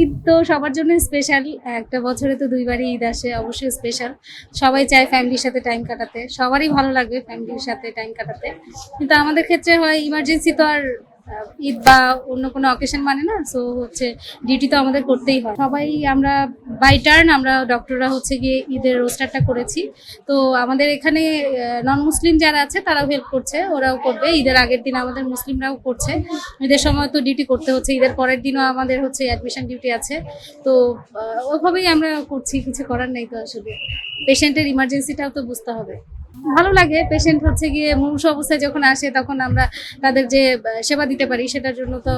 ঈদ তো সবার জন্য স্পেশাল একটা বছরে তো দুইবারই ঈদ আসে, অবশ্যই স্পেশাল সবাই চায় ফ্যামিলির সাথে টাইম কাটাতে। সবারই ভালো লাগবে ফ্যামিলির সাথে টাইম কাটাতে। কিন্তু আমাদের ক্ষেত্রে হয় ইমার্জেন্সি তো আর ঈদ বা অন্য কোনো অকেশন মানে না সো হচ্ছে ডিউটি তো আমাদের করতেই হয়। সবাই আমরা বাই টার্ন আমরা ডক্টররা হচ্ছে গিয়ে ঈদের রোস্টারটা করেছি। তো আমাদের এখানে নন মুসলিম যারা আছে তারাও হেল্প করছে, ওরাও করবে। ঈদের আগের দিন আমাদের মুসলিমরাও করছে। ঈদের সময় তো ডিউটি করতে হচ্ছে। ঈদের পরের দিনও আমাদের হচ্ছে অ্যাডমিশন ডিউটি আছে। তো ওইভাবেই আমরা করছি, কিছু করার নেই তো আসলে। পেশেন্টের ইমার্জেন্সিটাও তো বুঝতে হবে। ভালো লাগে। পেশেন্ট হচ্ছে গিয়ে মুমূর্ষ অবস্থায় যখন আসে, তখন আমরা তাদের যে সেবা দিতে পারি, সেটার জন্য তো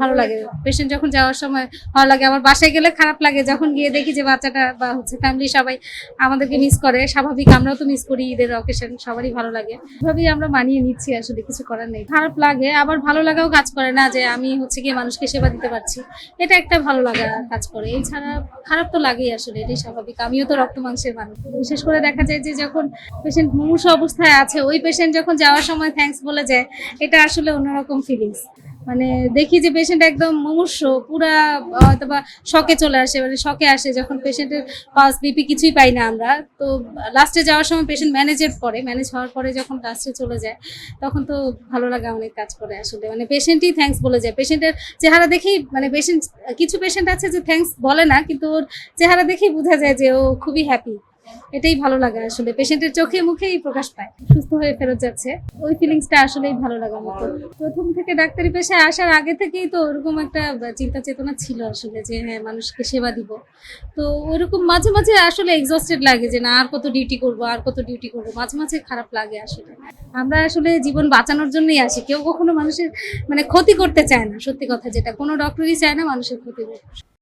ভালো লাগে। পেশেন্ট যখন যাওয়ার সময় ভালো লাগে, আমার বাসায় গেলে খারাপ লাগে। যখন গিয়ে দেখি যে বাচ্চাটা বা হচ্ছে ফ্যামিলি সবাই আমাদেরকে মিস করে, স্বাভাবিক আমরাও তো মিস করি ঈদের অকেশন সবারই ভালো লাগে। এভাবেই আমরা মানিয়ে নিচ্ছি, আসলে কিছু করার নেই। খারাপ লাগে, আবার ভালো লাগাও কাজ করে না যে আমি হচ্ছে গিয়ে মানুষকে সেবা দিতে পারছি। এটা একটা ভালো লাগা কাজ করে। এছাড়া খারাপ তো লাগেই আসলে, এটাই স্বাভাবিক। আমিও তো রক্ত মাংসের মানুষ। বিশেষ করে দেখা যায় যে যখন পেশেন্ট মুমূর্ষ অবস্থায় আছে, ওই পেশেন্ট যখন যাওয়ার সময় থ্যাঙ্কস বলে যায়, এটা আসলে অন্যরকম ফিলিংস মানে দেখি যে পেশেন্ট একদম মুমূর্ষ, পুরা হয়তো বা শকে চলে আসে মানে শকে আসে যখন পেশেন্টের পাস বিপি কিছুই পাই না আমরা। তো লাস্টে যাওয়ার সময় পেশেন্ট ম্যানেজের পরে ম্যানেজ হওয়ার পরে যখন লাস্টে চলে যায়, তখন তো ভালো লাগা অনেক কাজ করে আসলে। মানে পেশেন্টই থ্যাঙ্কস বলে যায়। পেশেন্টের চেহারা দেখেই মানে পেশেন্ট কিছু পেশেন্ট আছে যে থ্যাঙ্কস বলে না, কিন্তু ওর চেহারা দেখেই বোঝা যায় যে ও খুবই হ্যাপি এটাই ভালো লাগে আসলে। পেশেন্টের চোখে মুখেই প্রকাশ পায়। সুস্থ হয়ে ফেরত যাচ্ছে। ওই ফিলিংসটা আসলেই ভালো লাগার মতো। প্রথম থেকে ডাক্তারি পেশায় আসার আগে থেকেই তো ওরকম একটা চিন্তা চেতনা ছিল আসলে যে হ্যাঁ মানুষকে সেবা দিব। তো ওরকম মাঝে মাঝে আসলে এক্সস্টেড লাগে যে, না, আর কত ডিউটি করব, আর কত ডিউটি করব। মাঝে মাঝে খারাপ লাগে আসলে। আমরা আসলে জীবন বাঁচানোর জন্যই আসি। কেউ কখনো মানুষের মানে ক্ষতি করতে চায় না। সত্যি কথা যেটা। কোনো ডক্টরই চায় না মানুষের ক্ষতি করতে।